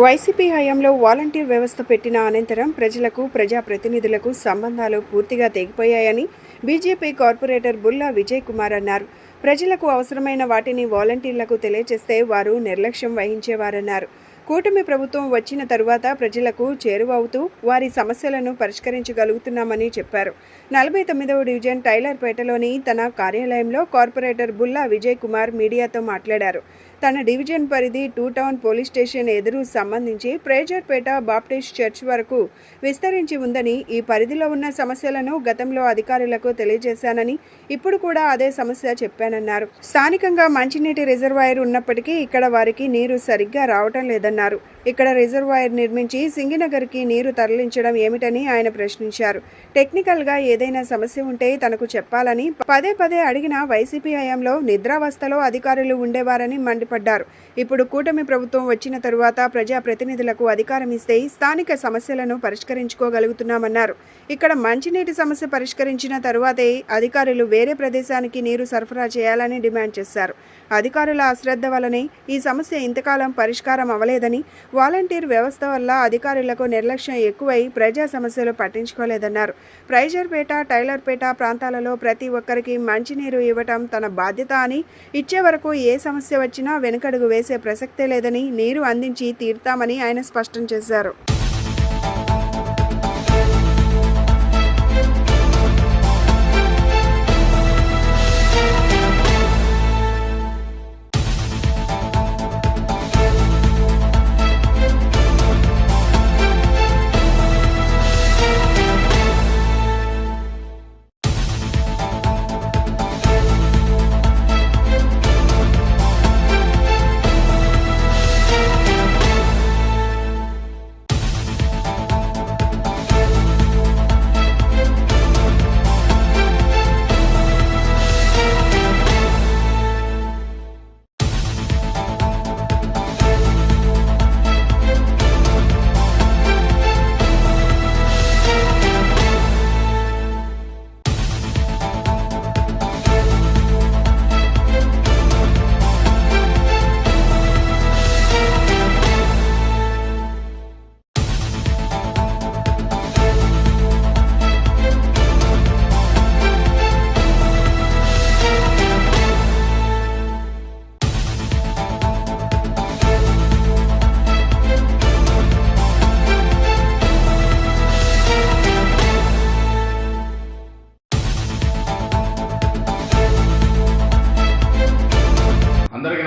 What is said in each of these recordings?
YCP హయాంలో volunteer వ్యవస్థ పెట్టిన అనంతరం ప్రజలకు ప్రజాప్రతినిధులకు సంబంధాలు పూర్తిగా తెగిపోయాయని బీజేపీ కార్పొరేటర్ బుల్లా విజయ్ కుమార్ అన్నారు. ప్రజలకు అవసరమైన వాటిని వాలంటీర్లకు తెలియజేస్తే వారు నిర్లక్ష్యం వహించేవారన్నారు. కూటమి ప్రభుత్వం వచ్చిన తరువాత ప్రజలకు చేరువవుతూ వారి సమస్యలను పరిష్కరించగలుగుతున్నామని చెప్పారు. నలభై తొమ్మిదవ డివిజన్ టైలర్పేటలోని తన కార్యాలయంలో కార్పొరేటర్ బుల్లా విజయ్ కుమార్ మీడియాతో మాట్లాడారు. తన డివిజన్ పరిధి టూ టౌన్ పోలీస్ స్టేషన్ ఎదురు సంబంధించి ప్రేజర్పేట బాప్టిస్ట్ చర్చ్ వరకు విస్తరించి ఉందని ఈ పరిధిలో ఉన్న సమస్యలను గతంలో అధికారులకు తెలియజేశానని ఇప్పుడు కూడా అదే సమస్య చెప్పానన్నారు. స్థానికంగా మంచినీటి రిజర్వాయర్ ఉన్నప్పటికీ ఇక్కడ వారికి నీరు సరిగ్గా రావటం లేదన్నారు. ఇక్కడ రిజర్వాయర్ నిర్మించి సింగినగర్కి నీరు తరలించడం ఏమిటని ఆయన ప్రశ్నించారు. టెక్నికల్గా ఏదైనా సమస్య ఉంటే తనకు చెప్పాలని పదే పదే అడిగిన వైసీపీ హయాంలో నిద్రావస్థలో అధికారులు ఉండేవారని మండి మండిపడ్డారు ఇప్పుడు కూటమి ప్రభుత్వం వచ్చిన తరువాత ప్రజాప్రతినిధులకు అధికారం ఇస్తే స్థానిక సమస్యలను పరిష్కరించుకోగలుగుతున్నామన్నారు. ఇక్కడ మంచినీటి సమస్య పరిష్కరించిన తరువాతే అధికారులు వేరే ప్రదేశానికి నీరు సరఫరా చేయాలని డిమాండ్ చేశారు. అధికారుల అశ్రద్ధ వలనే ఈ సమస్య ఇంతకాలం పరిష్కారం అవ్వలేదని వాలంటీర్ వ్యవస్థ వల్ల అధికారులకు నిర్లక్ష్యం ఎక్కువై ప్రజా సమస్యలు పట్టించుకోలేదన్నారు. ప్రైజర్పేట టైలర్పేట ప్రాంతాలలో ప్రతి ఒక్కరికి మంచినీరు ఇవ్వటం తన బాధ్యత అని ఇచ్చే వరకు ఏ సమస్య వచ్చినా వెనుకడుగు వేసే ప్రసక్తే లేదని నీరు అందించి తీరుతామని ఆయన స్పష్టం చేశారు.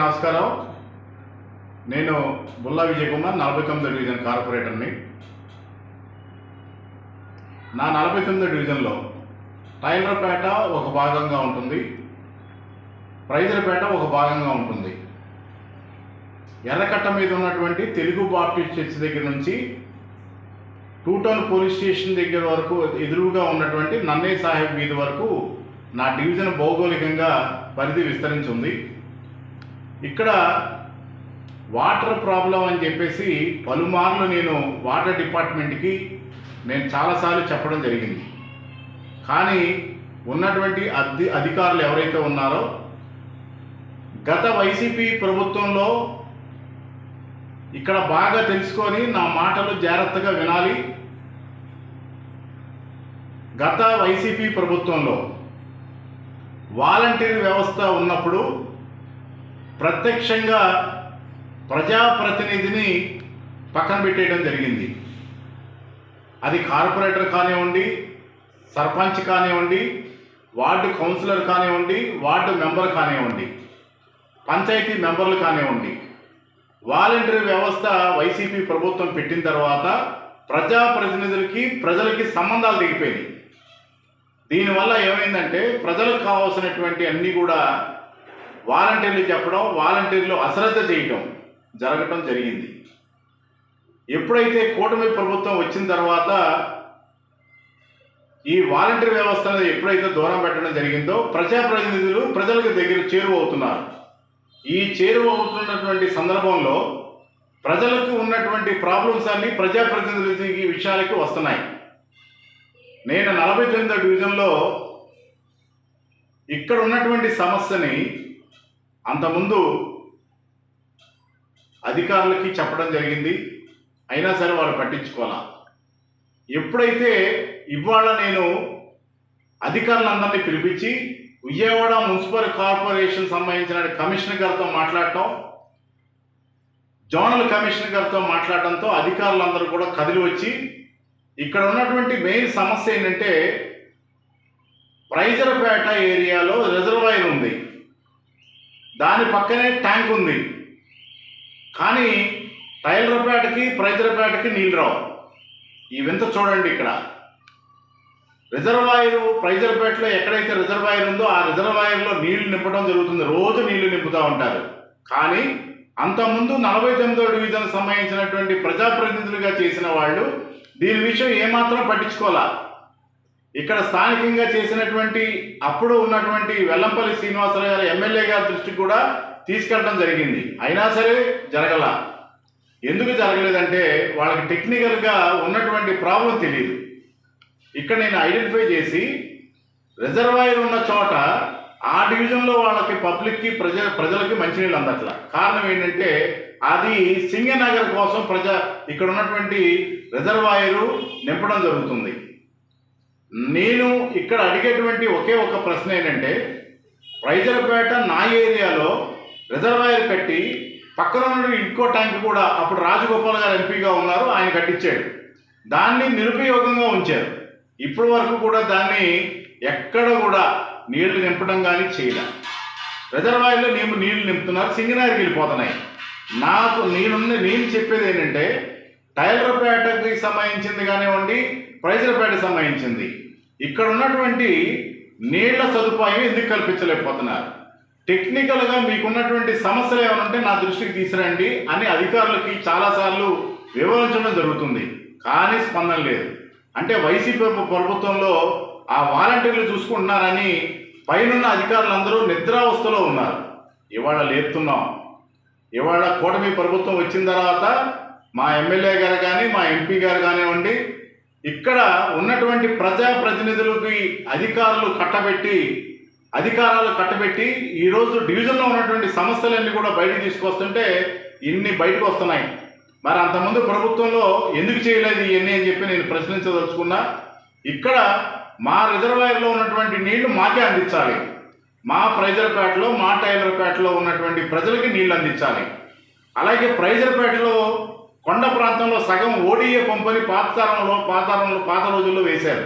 నమస్కారం. నేను బుల్లా విజయ్ కుమార్ నలభై తొమ్మిదో డివిజన్ కార్పొరేటర్ని నా నలభై తొమ్మిదో డివిజన్లో టైలర్పేట ఒక భాగంగా ఉంటుంది. ప్రైజర్పేట ఒక భాగంగా ఉంటుంది. ఎర్రకట్ట మీద ఉన్నటువంటి తెలుగు బాప్టిస్ట్ చర్చ్ దగ్గర నుంచి టూ టౌన్ పోలీస్ స్టేషన్ దగ్గర వరకు ఎదురుగా ఉన్నటువంటి నన్నే సాహెబ్ వీధి వరకు నా డివిజన్ భౌగోళికంగా పరిధి విస్తరించి ఉంది. ఇక్కడ వాటర్ ప్రాబ్లం అని చెప్పేసి పలుమార్లు నేను వాటర్ డిపార్ట్మెంట్కి నేను చాలాసార్లు చెప్పడం జరిగింది. కానీ ఉన్నటువంటి అధి అధికారులు ఎవరైతే ఉన్నారో గత వైసీపీ ప్రభుత్వంలో ఇక్కడ బాగా తెలుసుకొని నా మాటలు జాగ్రత్తగా వినాలి. గత వైసీపీ ప్రభుత్వంలో వాలంటీర్ వ్యవస్థ ఉన్నప్పుడు ప్రత్యక్షంగా ప్రజాప్రతినిధిని పక్కన పెట్టేయడం జరిగింది. అది కార్పొరేటర్ కానివ్వండి సర్పంచ్ కానివ్వండి వార్డు కౌన్సిలర్ కానివ్వండి వార్డు మెంబర్ కానివ్వండి పంచాయతీ మెంబర్లు కానివ్వండి వాలంటరీ వ్యవస్థ వైసీపీ ప్రభుత్వం పెట్టిన తర్వాత ప్రజాప్రతినిధులకి ప్రజలకి సంబంధాలు దిగిపోయినాయి. దీనివల్ల ఏమైందంటే ప్రజలకు కావాల్సినటువంటి అన్నీ కూడా వాలంటీర్లు చెప్పడం వాలంటీర్లు అశ్రద్ధ చేయటం జరగటం జరిగింది. ఎప్పుడైతే కూటమి ప్రభుత్వం వచ్చిన తర్వాత ఈ వాలంటీర్ వ్యవస్థను ఎప్పుడైతే దూరం పెట్టడం జరిగిందో ప్రజాప్రతినిధులు ప్రజలకు దగ్గర చేరువవుతున్నారు. ఈ చేరువ అవుతున్నటువంటి సందర్భంలో ప్రజలకు ఉన్నటువంటి ప్రాబ్లమ్స్ అన్నీ ప్రజాప్రతినిధులకి విషయాలకి వస్తున్నాయి. నేను నలభై తొమ్మిదో డివిజన్లో ఇక్కడ ఉన్నటువంటి సమస్యని అంతకుముందు అధికారులకి చెప్పడం జరిగింది. అయినా సరే వాళ్ళు పట్టించుకోవాలా? ఎప్పుడైతే ఇవాళ నేను అధికారులందరినీ పిలిపించి విజయవాడ మున్సిపల్ కార్పొరేషన్ సంబంధించిన కమిషనర్ గారితో మాట్లాడటం జోనల్ కమిషనర్ గారితో మాట్లాడటంతో అధికారులందరూ కూడా కదిలి వచ్చి ఇక్కడ ఉన్నటువంటి మెయిన్ సమస్య ఏంటంటే ప్రైజర్పేట ఏరియాలో రిజర్వాయర్ ఉంది. దాని పక్కనే ట్యాంక్ ఉంది. కానీ టైలర్పేటకి ప్రైజరపేటకి నీళ్ళు రావు. ఈ వింత చూడండి ఇక్కడ. రిజర్వాయర్ ప్రైజర్పేటలో ఎక్కడైతే రిజర్వాయర్ ఉందో ఆ రిజర్వాయర్లో నీళ్ళు నింపడం జరుగుతుంది. రోజు నీళ్ళు నింపుతూ ఉంటారు. కానీ అంతకుముందు నలభై తొమ్మిదో డివిజన్ సంబంధించినటువంటి ప్రజాప్రతినిధులుగా చేసిన వాళ్ళు దీని విషయం ఏమాత్రం పట్టించుకోలే. ఇక్కడ స్థానికంగా చేసినటువంటి అప్పుడు ఉన్నటువంటి వెల్లంపల్లి శ్రీనివాసరావు గారు ఎమ్మెల్యే గారి దృష్టికి కూడా తీసుకెళ్ళడం జరిగింది. అయినా సరే జరగల. ఎందుకు జరగలేదంటే వాళ్ళకి టెక్నికల్గా ఉన్నటువంటి ప్రాబ్లం తెలియదు ఇక్కడ నేను ఐడెంటిఫై చేసి రిజర్వాయర్ ఉన్న చోట ఆ డివిజన్లో వాళ్ళకి పబ్లిక్కి ప్రజ ప్రజలకి మంచినీళ్ళు అందట్ల. కారణం ఏంటంటే అది సింగనగర్ కోసం ప్రజ ఇక్కడ ఉన్నటువంటి రిజర్వాయరు నింపడం జరుగుతుంది. నేను ఇక్కడ అడిగేటువంటి ఒకే ఒక ప్రశ్న ఏంటంటే ప్రైజరపేట నా ఏరియాలో రిజర్వాయర్ కట్టి పక్కన ఉన్న ఇంకో ట్యాంక్ కూడా అప్పుడు రాజగోపాల్ గారు ఎంపీగా ఉన్నారు ఆయన కట్టించాడు. దాన్ని నిరుపయోగంగా ఉంచారు. ఇప్పటి వరకు కూడా దాన్ని ఎక్కడ కూడా నీళ్ళు నింపడం కానీ చేయలే. రిజర్వాయర్లో మేము నీళ్ళు నింపుతున్నారు సింగనారికి వెళ్ళిపోతున్నాయి. నాకు నేనున్న నేను చెప్పేది ఏంటంటే టైలర్పేటకి సంబంధించింది కానివ్వండి ప్రైజులపేట సంబంధించింది ఇక్కడ ఉన్నటువంటి నీళ్ళ సదుపాయం ఎందుకు కల్పించలేకపోతున్నారు? టెక్నికల్గా మీకున్నటువంటి సమస్యలు ఏమైనా ఉంటే నా దృష్టికి తీసుకురండి అని అధికారులకి చాలాసార్లు వివరించడం జరుగుతుంది. కానీ స్పందన లేదు. అంటే వైసీపీ ప్రభుత్వంలో ఆ వాలంటీర్లు చూసుకుంటున్నారని పైనున్న అధికారులందరూ నిద్రావస్థలో ఉన్నారు. ఇవాళ లేపుతున్నాం. ఇవాళ కూటమి ప్రభుత్వం వచ్చిన తర్వాత మా ఎమ్మెల్యే గారు కానీ మా ఎంపీ గారు కానివ్వండి ఇక్కడ ఉన్నటువంటి ప్రజాప్రతినిధులకి అధికారులు కట్టబెట్టి అధికారాలు కట్టబెట్టి ఈరోజు డివిజన్లో ఉన్నటువంటి సమస్యలన్నీ కూడా బయటకు తీసుకొస్తుంటే ఇన్ని బయటకు వస్తున్నాయి. మరి అంతకుముందు ప్రభుత్వంలో ఎందుకు చేయలేదు ఇవన్నీ అని చెప్పి నేను ప్రశ్నించదలుచుకున్నా ఇక్కడ మా రిజర్వాయర్లో ఉన్నటువంటి నీళ్ళు మాకే అందించాలి. మా ప్రైజర్పేటలో మా టైలర్పేటలో ఉన్నటువంటి ప్రజలకి నీళ్ళు అందించాలి. అలాగే ప్రైజర్పేటలో కొండ ప్రాంతంలో సగం ఓడిఏ పంపని పాతతరంలో పాతరంలో పాత రోజుల్లో వేశారు.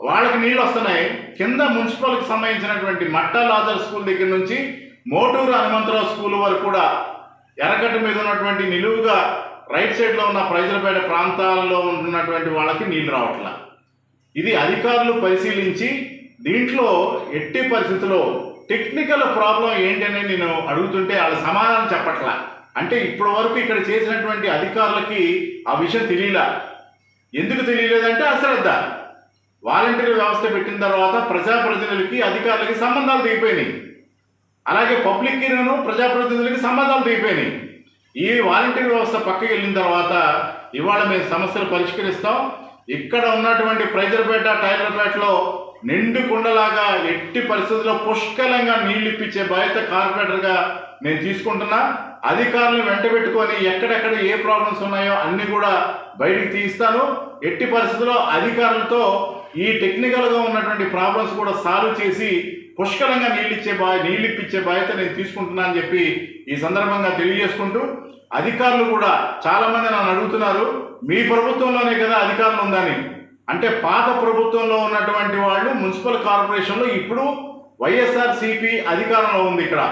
వాళ్ళకి నీళ్ళు వస్తున్నాయి. కింద మున్సిపల్కి సంబంధించినటువంటి మట్టా లాజర్ స్కూల్ దగ్గర నుంచి మోటూరు హనుమంతరావు స్కూల్ వరకు కూడా ఎర్రగడ్డ మీద ఉన్నటువంటి నిలువుగా రైట్ సైడ్లో ఉన్న ప్రజలపేట ప్రాంతాల్లో ఉంటున్నటువంటి వాళ్ళకి నీళ్ళు రావట్లా. ఇది అధికారులు పరిశీలించి దీంట్లో ఎట్టి పరిస్థితుల్లో టెక్నికల్ ప్రాబ్లం ఏంటనే నేను అడుగుతుంటే వాళ్ళ సమాధానం చెప్పట్లా. అంటే ఇప్పటి వరకు ఇక్కడ చేసినటువంటి అధికారులకి ఆ విషయం తెలియలా. ఎందుకు తెలియలేదంటే అశ్రద్ధ. వాలంటీర్ వ్యవస్థ పెట్టిన తర్వాత ప్రజాప్రతినిధులకి అధికారులకి సంబంధాలు దిగిపోయినాయి అలాగే పబ్లిక్కిను ప్రజాప్రతినిధులకి సంబంధాలు దిగిపోయినాయి ఈ వాలంటీర్ వ్యవస్థ పక్కకి వెళ్ళిన తర్వాత ఇవాళ మేము సమస్యలు పరిష్కరిస్తాం. ఇక్కడ ఉన్నటువంటి ప్రైజర్పేట టైలర్పేటలో నిండు కుండలాగా ఎట్టి పరిస్థితుల్లో పుష్కలంగా నీళ్ళు ఇప్పించే బాధ్యత కార్పొరేటర్గా నేను తీసుకుంటున్నా. అధికారులను వెంట పెట్టుకొని ఎక్కడెక్కడ ఏ ప్రాబ్లమ్స్ ఉన్నాయో అన్ని కూడా బయటికి తీస్తాను ఎట్టి పరిస్థితుల్లో అధికారులతో ఈ టెక్నికల్గా ఉన్నటువంటి ప్రాబ్లమ్స్ కూడా సాల్వ్ చేసి పుష్కలంగా నీళ్ళు ఇచ్చే బా నీళ్ళిప్పించే బాధ్యత నేను తీసుకుంటున్నాను అని చెప్పి ఈ సందర్భంగా తెలియజేసుకుంటూ అధికారులు కూడా చాలామంది నన్ను అడుగుతున్నారు. మీ ప్రభుత్వంలోనే కదా అధికారులు ఉందని. అంటే పాత ప్రభుత్వంలో ఉన్నటువంటి వాళ్ళు మున్సిపల్ కార్పొరేషన్లో ఇప్పుడు వైఎస్ఆర్సీపీ అధికారంలో ఉంది ఇక్కడ.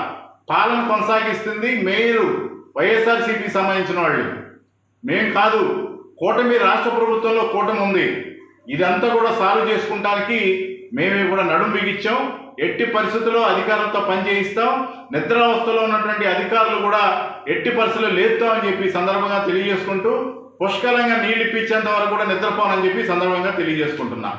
పాలన కొనసాగిస్తుంది మేయరు వైఎస్ఆర్సీపీ సంబంధించిన వాళ్ళు. మేం కాదు కూటమి రాష్ట్ర ప్రభుత్వంలో కూటమి ఉంది. ఇదంతా కూడా సాల్వ్ చేసుకుంటానికి మేమే కూడా నడుం బిగించాం. ఎట్టి పరిస్థితుల్లో అధికారులతో పనిచేయిస్తాం నిద్రావస్థలో ఉన్నటువంటి అధికారులు కూడా ఎట్టి పరిస్థితుల్లో లేపుతామని చెప్పి సందర్భంగా తెలియజేసుకుంటూ పుష్కలంగా నీళ్ళు ఇప్పించేంత వరకు కూడా నిద్రపోనని చెప్పి సందర్భంగా తెలియజేసుకుంటున్నా.